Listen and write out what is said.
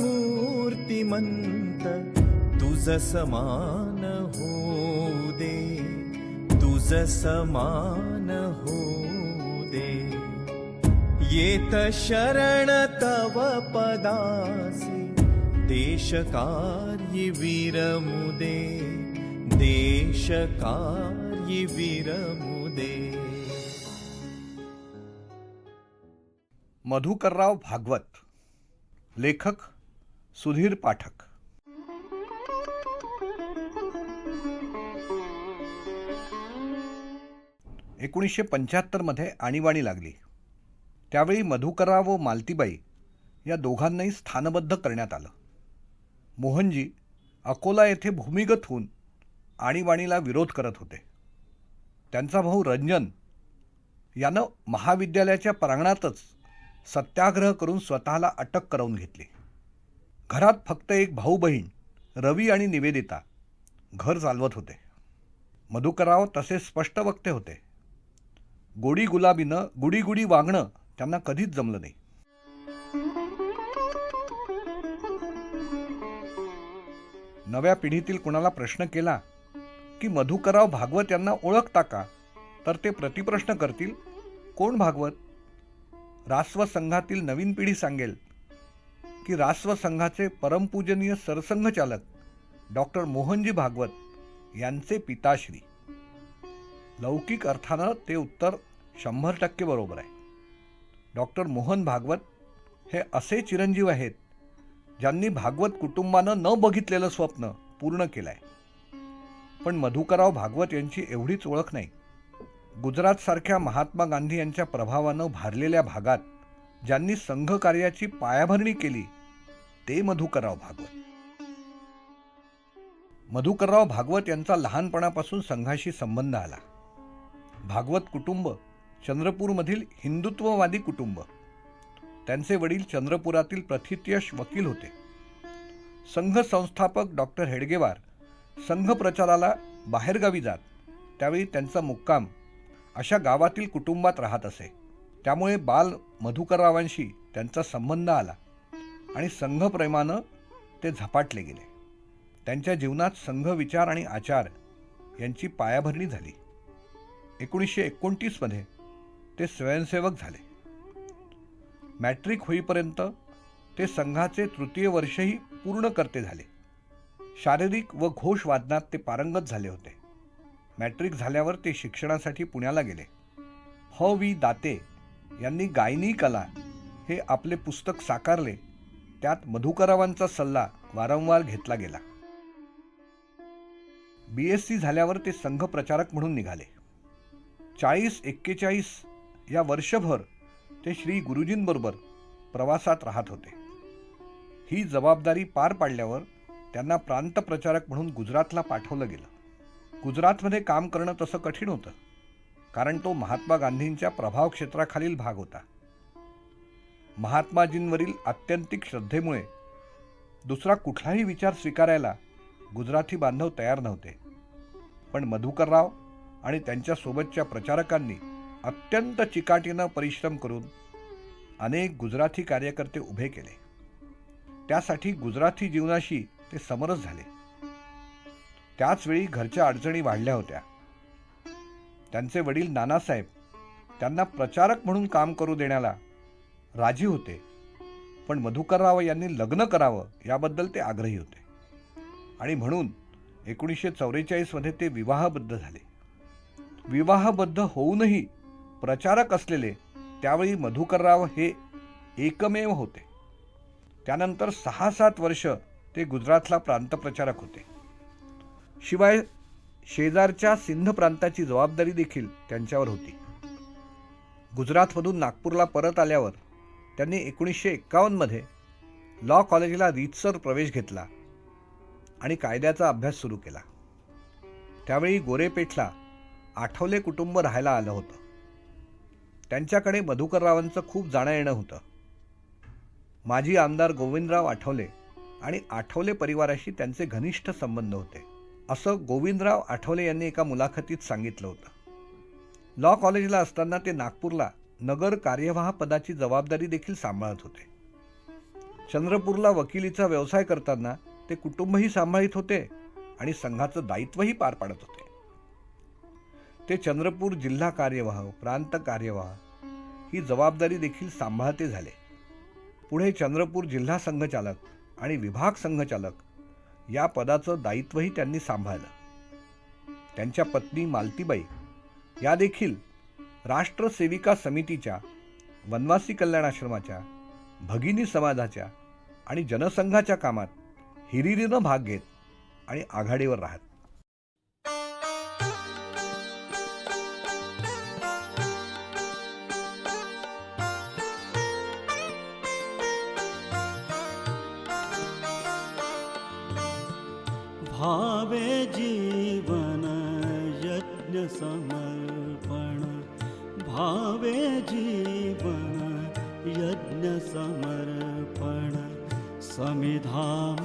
मूर्तिमंत तुझ समान हो दे तुझ समान हो दे. येत शरण तव पदासी देश कार्य विरमुदे देश कार्य विरमुदे मधुकरराव भागवत लेखक सुधीर पाठक. एकोणीसशे पंच्याहत्तरमध्ये आणीबाणी लागली. त्यावेळी मधुकरा व मालतीबाई या दोघांनाही स्थानबद्ध करण्यात आलं. मोहनजी अकोला येथे भूमिगत होऊन आणीबाणीला विरोध करत होते. त्यांचा भाऊ रंजन यानं महाविद्यालयाच्या प्रांगणातच सत्याग्रह करून स्वतःला अटक करवून घेतली. घरात फक्त एक भाऊ बहीण रवी आणि निवेदिता. घर चालवत होते. मधुकराव तसे स्पष्ट वक्ते होते. गोडी गुलाबीनं गुडी गुडी वागणं त्यांना कधीच जमलं नाही. नव्या पिढीतील कुणाला प्रश्न केला की मधुकराव भागवत यांना ओळखता का? तर ते प्रतिप्रश्न करतील कोण भागवत? रास्व संघातील नवीन पिढी सांगेल की रास्व संघाचे परमपूजनीय सरसंघचालक डॉक्टर मोहनजी भागवत यांचे पिताश्री. लौकिक अर्थानं ते उत्तर शंभर टक्के बरोबर आहे. डॉक्टर मोहन भागवत हे असे चिरंजीव आहेत ज्यांनी भागवत कुटुंबानं न बघितलेलं स्वप्न पूर्ण केलं आहे पण मधुकराव भागवत यांची एवढीच ओळख नाही. गुजरातसारख्या महात्मा गांधी यांच्या प्रभावानं भारलेल्या भागात ज्यांनी संघकार्याची पायाभरणी केली ते मधुकरराव भागवत. मधुकरराव भागवत यांचा लहानपणापासून संघाशी संबंध आला. भागवत कुटुंब चंद्रपूरमधील हिंदुत्ववादी कुटुंब. त्यांचे वडील चंद्रपुरातील प्रथितयश वकील होते. संघ संस्थापक डॉक्टर हेडगेवार संघ प्रचाराला बाहेरगावी जात त्यावेळी त्यांचा मुक्काम अशा गावातील कुटुंबात राहत असे. त्यामुळे बाल मधुकररावांशी त्यांचा संबंध आला. आणि संघप्रेमानं ते झपाटले गेले. त्यांच्या जीवनात संघ विचार आणि आचार यांची पायाभरणी झाली. एकोणीसशे एकोणतीसमध्ये ते स्वयंसेवक झाले. मॅट्रिक होईपर्यंत ते संघाचे तृतीय वर्षही पूर्ण करते झाले. शारीरिक व घोष वादनात ते पारंगत झाले होते. मॅट्रिक झाल्यावर ते शिक्षणासाठी पुण्याला गेले. ह. वी. दाते यांनी गायनी कला हे आपले पुस्तक साकारले त्यात मधुकरावांचा सल्ला वारंवार घेतला गेला. बी एस सी झाल्यावर ते संघ प्रचारक म्हणून निघाले. चाळीस एक्केचाळीस या वर्षभर ते श्री गुरुजींबरोबर प्रवासात राहत होते. ही जबाबदारी पार पाडल्यावर त्यांना प्रांत प्रचारक म्हणून गुजरातला पाठवलं गेलं. गुजरातमध्ये काम करणं तसं कठीण होतं कारण तो महात्मा गांधींच्या प्रभाव क्षेत्राखालील भाग होता. महात्माजींवरील आत्यंतिक श्रद्धेमुळे दुसरा कुठलाही विचार स्वीकारायला गुजराती बांधव तयार नव्हते. पण मधुकरराव आणि त्यांच्यासोबतच्या प्रचारकांनी अत्यंत चिकाटीनं परिश्रम करून अनेक गुजराती कार्यकर्ते उभे केले. त्यासाठी गुजराती जीवनाशी ते समरस झाले. त्याचवेळी घरच्या अडचणी वाढल्या होत्या. त्यांचे वडील नानासाहेब त्यांना प्रचारक म्हणून काम करू देण्याला राजी होते. पण मधुकरराव यांनी लग्न करावं याबद्दल ते आग्रही होते. आणि म्हणून एकोणीसशे चौवेचाळीसमध्ये ते विवाहबद्ध झाले. विवाहबद्ध होऊनही प्रचारक असलेले त्यावेळी मधुकरराव हे एकमेव होते. त्यानंतर सहा सात वर्ष ते गुजरातला प्रांतप्रचारक होते. शिवाय शेजारच्या सिंध प्रांताची जबाबदारी देखील त्यांच्यावर होती. गुजरातमधून नागपूरला परत आल्यावर त्यांनी एकोणीसशे एक्कावन्नमध्ये लॉ कॉलेजला रीतसर प्रवेश घेतला आणि कायद्याचा अभ्यास सुरू केला. त्यावेळी गोरेपेठला आठवले कुटुंब राहायला आलं होतं. त्यांच्याकडे मधुकररावांचं खूप जाणं येणं होतं. माजी आमदार गोविंदराव आठवले आणि आठवले परिवाराशी त्यांचे घनिष्ठ संबंध होते. असं गोविंदराव आठवले यांनी एका मुलाखतीत सांगितलं होतं. लॉ कॉलेजला असताना ते नागपूरला नगर कार्यवाह पदाची जबाबदारी देखील सांभाळत होते. चंद्रपूरला वकिलीचा व्यवसाय करताना ते कुटुंबही सांभाळीत होते आणि संघाचं दायित्वही पार पाडत होते. ते चंद्रपूर जिल्हा कार्यवाह प्रांत कार्यवाह ही जबाबदारी देखील सांभाळते झाले. पुढे चंद्रपूर जिल्हा संघचालक आणि विभाग संघचालक या पदाचं दायित्वही त्यांनी सांभाळलं. त्यांच्या पत्नी मालतीबाई या देखील राष्ट्रसेविका समितीच्या वनवासी कल्याण आश्रमाच्या भगिनी समाजाच्या आणि जनसंघाच्या कामात हिरिरीनं भाग घेत आणि आघाडीवर राहत. भावे जीवन यज्ञ समर्पण भवे जीवन यज्ञसमर्पण समिधाम